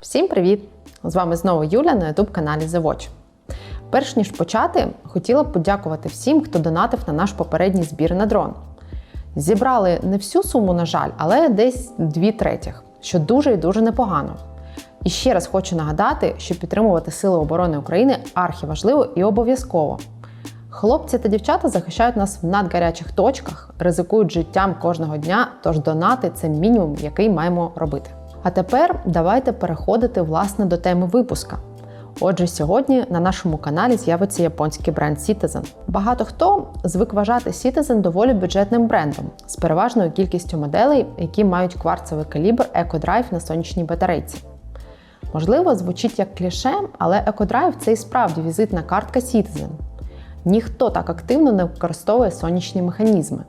Всім привіт! З вами знову Юля на youtube каналі The Watch. Перш ніж почати, хотіла б подякувати всім, хто донатив на наш попередній збір на дрон. Зібрали не всю суму, на жаль, але десь дві третіх, що дуже і дуже непогано. І ще раз хочу нагадати, що підтримувати Сили оборони України архіважливо і обов'язково. Хлопці та дівчата захищають нас в надгарячих точках, ризикують життям кожного дня, тож донати це мінімум, який маємо робити. А тепер давайте переходити власне до теми випуска. Отже, сьогодні на нашому каналі з'явиться японський бренд Citizen. Багато хто звик вважати Citizen доволі бюджетним брендом з переважною кількістю моделей, які мають кварцевий калібр EcoDrive на сонячній батарейці. Можливо, звучить як кліше, але EcoDrive – це і справді візитна картка Citizen. Ніхто так активно не використовує сонячні механізми.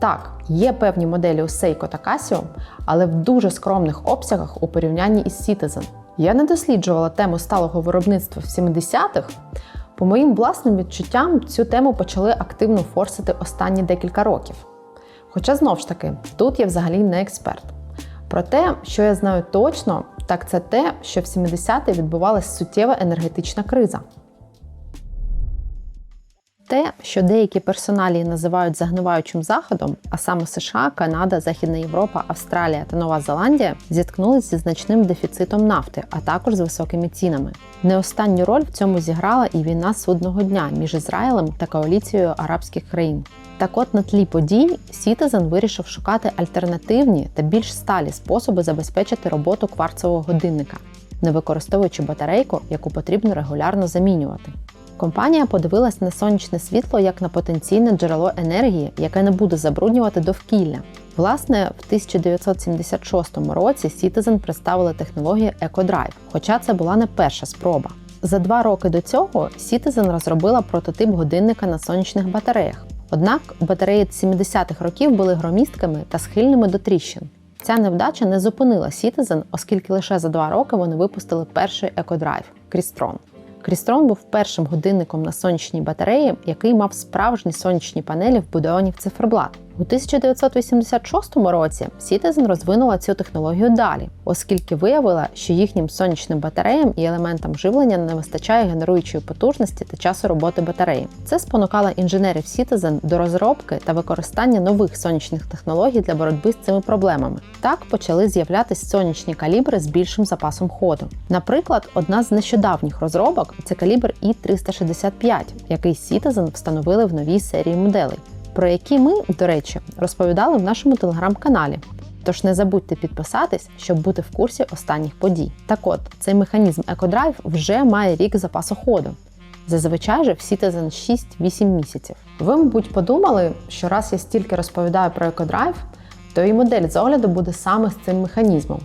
Так, є певні моделі у Seiko та Casio, але в дуже скромних обсягах у порівнянні із Citizen. Я не досліджувала тему сталого виробництва в 70-х. По моїм власним відчуттям, цю тему почали активно форсити останні декілька років. Хоча знов ж таки, тут я взагалі не експерт. Про те, що я знаю точно, так це те, що в 70-ті відбувалася суттєва енергетична криза. Те, що деякі персоналії називають загниваючим заходом, а саме США, Канада, Західна Європа, Австралія та Нова Зеландія, зіткнулися зі значним дефіцитом нафти, а також з високими цінами. Не останню роль в цьому зіграла і війна судного дня між Ізраїлем та коаліцією арабських країн. Так от на тлі подій Citizen вирішив шукати альтернативні та більш сталі способи забезпечити роботу кварцевого годинника, не використовуючи батарейку, яку потрібно регулярно замінювати. Компанія подивилась на сонячне світло як на потенційне джерело енергії, яке не буде забруднювати довкілля. Власне, в 1976 році Citizen представили технологію EcoDrive, хоча це була не перша спроба. За два роки до цього Citizen розробила прототип годинника на сонячних батареях. Однак батареї 70-х років були громісткими та схильними до тріщин. Ця невдача не зупинила Citizen, оскільки лише за два роки вони випустили перший EcoDrive – Crystron. Крістрон був першим годинником на сонячній батареї, який мав справжні сонячні панелі вбудовані в циферблат. У 1986 році Citizen розвинула цю технологію далі, оскільки виявила, що їхнім сонячним батареям і елементам живлення не вистачає генеруючої потужності та часу роботи батареї. Це спонукало інженерів Citizen до розробки та використання нових сонячних технологій для боротьби з цими проблемами. Так почали з'являтися сонячні калібри з більшим запасом ходу. Наприклад, одна з нещодавніх розробок це калібр І365, який Citizen встановили в новій серії моделей про які ми, до речі, розповідали в нашому телеграм-каналі. Тож не забудьте підписатись, щоб бути в курсі останніх подій. Так от, цей механізм EcoDrive вже має рік запасу ходу. Зазвичай же в Citizen 6-8 місяців. Ви, мабуть, подумали, що раз я стільки розповідаю про EcoDrive, то і модель з огляду буде саме з цим механізмом.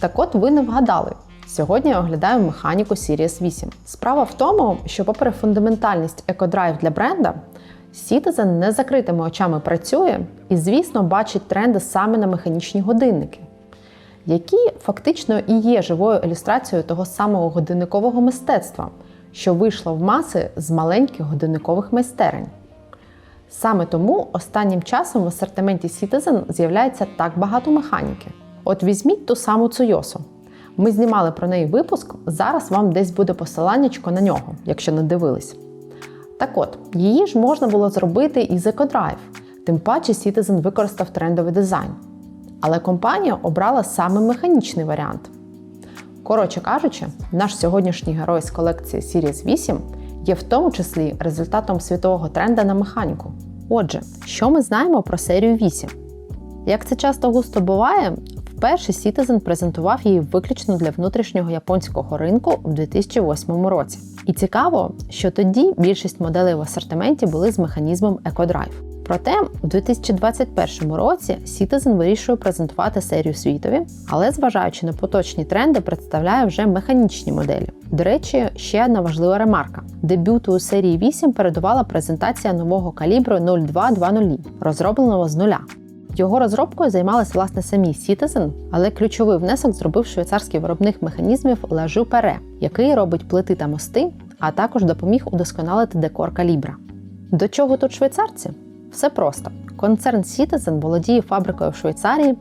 Так от ви не вгадали. Сьогодні я оглядаю механіку Series 8. Справа в тому, що, попри фундаментальність EcoDrive для бренда, Citizen не закритими очами працює і, звісно, бачить тренди саме на механічні годинники, які фактично і є живою ілюстрацією того самого годинникового мистецтва, що вийшло в маси з маленьких годинникових майстерень. Саме тому останнім часом в асортименті Citizen з'являється так багато механіки. От візьміть ту саму Цуйосу. Ми знімали про неї випуск, зараз вам десь буде посиланнячко на нього, якщо не дивились. Так от, її ж можна було зробити із EcoDrive, тим паче Citizen використав трендовий дизайн. Але компанія обрала саме механічний варіант. Коротше кажучи, наш сьогоднішній герой з колекції Series 8 є в тому числі результатом світового тренда на механіку. Отже, що ми знаємо про серію 8? Як це часто густо буває, вперше Citizen презентував її виключно для внутрішнього японського ринку в 2008 році. І цікаво, що тоді більшість моделей в асортименті були з механізмом EcoDrive. Проте у 2021 році Citizen вирішує презентувати серію світові, але зважаючи на поточні тренди, представляє вже механічні моделі. До речі, ще одна важлива ремарка: дебюту у серії 8 передувала презентація нового калібру 0220, розробленого з нуля. Його розробкою займалися власне самі Citizen, але ключовий внесок зробив швейцарський виробник механізмів Лажу Пере, який робить плити та мости, а також допоміг удосконалити декор калібра. До чого тут швейцарці? Все просто. Концерн Citizen володіє фабрикою в Швейцарії,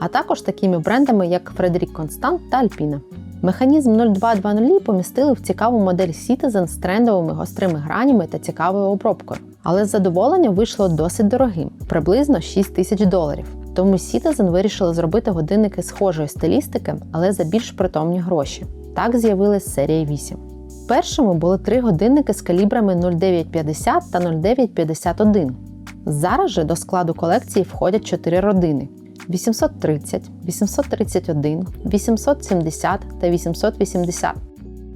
а також такими брендами, як Фредерік Констант та Альпіна. Механізм 0220 помістили в цікаву модель Citizen з трендовими гострими гранями та цікавою обробкою. Але задоволення вийшло досить дорогим приблизно 6 тисяч доларів. Тому Citizen вирішили зробити годинники схожої стилістики, але за більш притомні гроші. Так з'явилась серія 8. Першими були три годинники з калібрами 0950 та 0951. Зараз же до складу колекції входять чотири родини: 830, 831, 870 та 880.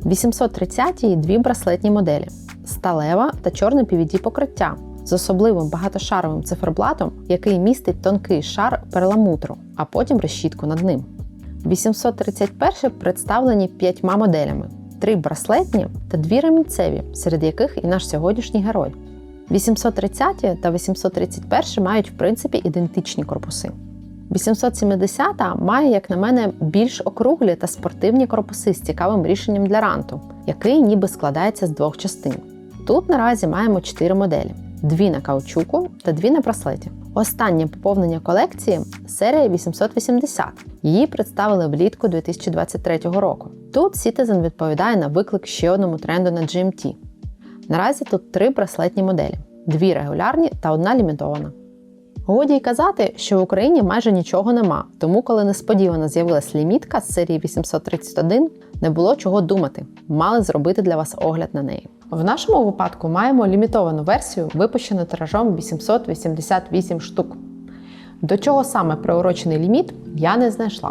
830 – дві браслетні моделі сталева та чорне PVD покриття з особливим багатошаровим циферблатом, який містить тонкий шар перламутру, а потім решітку над ним. 831 представлені п'ятьма моделями: три браслетні та дві ремінцеві, серед яких і наш сьогоднішній герой. 830 та 831 мають в принципі ідентичні корпуси. 870 має, як на мене, більш округлі та спортивні корпуси з цікавим рішенням для ранту, який ніби складається з двох частин. Тут наразі маємо 4 моделі: дві на каучуку та дві на браслеті. Останнє поповнення колекції серія 880. Її представили влітку 2023 року. Тут Citizen відповідає на виклик ще одному тренду на GMT. Наразі тут три браслетні моделі: дві регулярні та одна лімітована. Годі й казати, що в Україні майже нічого нема, тому коли несподівано з'явилась лімітка з серії 831, не було чого думати, мали зробити для вас огляд на неї. В нашому випадку маємо лімітовану версію, випущену тиражом 888 штук. До чого саме приурочений ліміт, я не знайшла.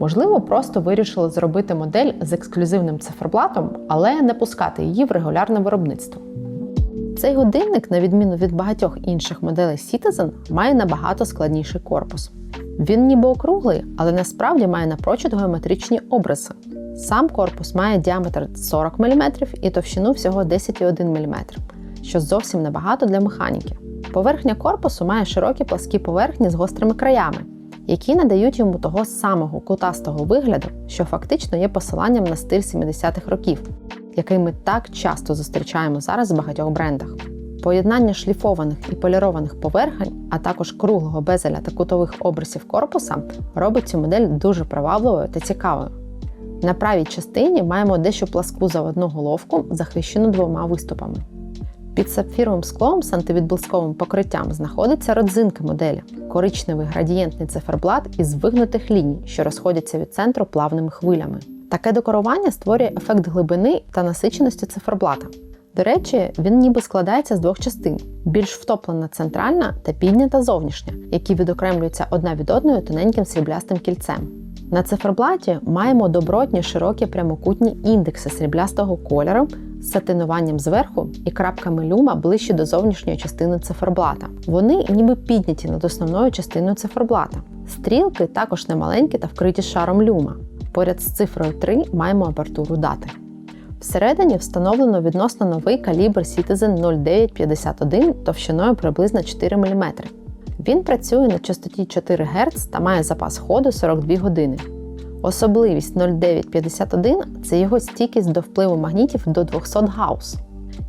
Можливо, просто вирішили зробити модель з ексклюзивним циферблатом, але не пускати її в регулярне виробництво. Цей годинник, на відміну від багатьох інших моделей Citizen, має набагато складніший корпус. Він ніби округлий, але насправді має напрочуд геометричні обриси. Сам корпус має діаметр 40 мм і товщину всього 10,1 мм, що зовсім небагато для механіки. Поверхня корпусу має широкі пласкі поверхні з гострими краями, які надають йому того самого кутастого вигляду, що фактично є посиланням на стиль 70-х років, який ми так часто зустрічаємо зараз в багатьох брендах. Поєднання шліфованих і полірованих поверхень, а також круглого безеля та кутових обрисів корпуса робить цю модель дуже привабливою та цікавою. На правій частині маємо дещо пласку заводну головку, захищену двома виступами. Під сапфіровим склом з антивідблисковим покриттям знаходиться родзинка моделі коричневий градієнтний циферблат із вигнутих ліній, що розходяться від центру плавними хвилями. Таке декорування створює ефект глибини та насиченості циферблата. До речі, він ніби складається з двох частин: більш втоплена центральна та піднята зовнішня, які відокремлюються одна від одної тоненьким сріблястим кільцем. На циферблаті маємо добротні широкі прямокутні індекси сріблястого кольору з сатинуванням зверху і крапками люма ближче до зовнішньої частини циферблата. Вони ніби підняті над основною частиною циферблата. Стрілки також немаленькі та вкриті шаром люма. Поряд з цифрою 3 маємо апертуру дати. Всередині встановлено відносно новий калібр Citizen 0951 товщиною приблизно 4 мм. Він працює на частоті 4 Гц та має запас ходу 42 години. Особливість 0951 це його стійкість до впливу магнітів до 200 Гаус.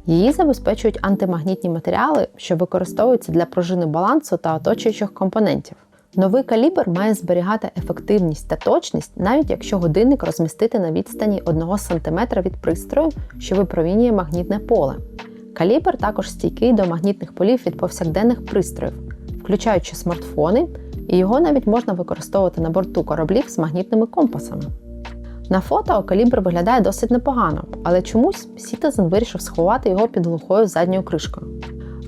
Її забезпечують антимагнітні матеріали, що використовуються для пружини балансу та оточуючих компонентів. Новий калібр має зберігати ефективність та точність, навіть якщо годинник розмістити на відстані 1 см від пристрою, що випромінює магнітне поле. Калібр також стійкий до магнітних полів від повсякденних пристроїв, включаючи смартфони, і його навіть можна використовувати на борту кораблів з магнітними компасами. На фото калібр виглядає досить непогано, але чомусь Citizen вирішив сховати його під глухою задньою кришкою.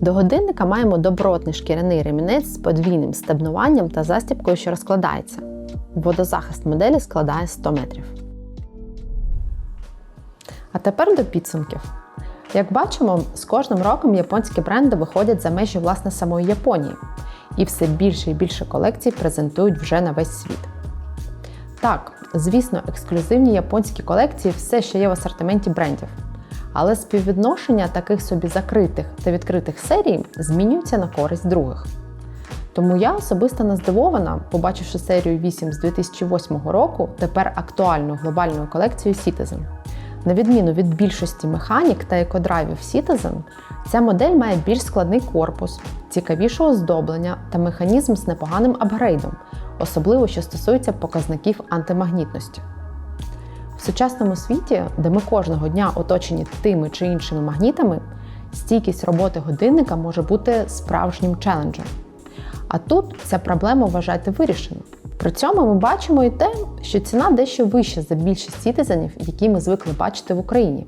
До годинника маємо добротний шкіряний ремінець з подвійним стебнуванням та застібкою, що розкладається. Водозахист моделі складає 100 метрів. А тепер до підсумків. Як бачимо, з кожним роком японські бренди виходять за межі власне самої Японії, і все більше і більше колекцій презентують вже на весь світ. Так, звісно, ексклюзивні японські колекції все ще є в асортименті брендів. Але співвідношення таких собі закритих та відкритих серій змінюється на користь других. Тому я особисто не здивована, побачивши серію 8 з 2008 року, тепер актуальну глобальну колекцію Citizen. На відміну від більшості механік та екодрайвів Citizen, ця модель має більш складний корпус, цікавіше оздоблення та механізм з непоганим апгрейдом, особливо що стосується показників антимагнітності. В сучасному світі, де ми кожного дня оточені тими чи іншими магнітами, стійкість роботи годинника може бути справжнім челенджем. А тут ця проблема вважайте вирішена. При цьому ми бачимо і те, що ціна дещо вища за більшість сітизенів, які ми звикли бачити в Україні.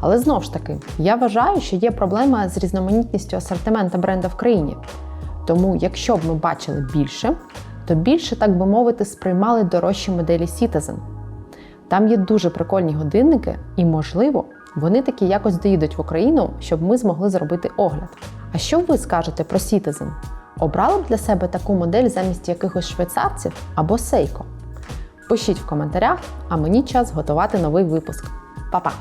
Але знову ж таки, я вважаю, що є проблема з різноманітністю асортимента бренда в країні. Тому, якщо б ми бачили більше, то більше, так би мовити, сприймали дорожчі моделі Citizen. Там є дуже прикольні годинники, і, можливо, вони таки якось доїдуть в Україну, щоб ми змогли зробити огляд. А що ви скажете про Citizen? Обрали б для себе таку модель замість якихось швейцарців або сейко? Пишіть в коментарях, а мені час готувати новий випуск. Па-па!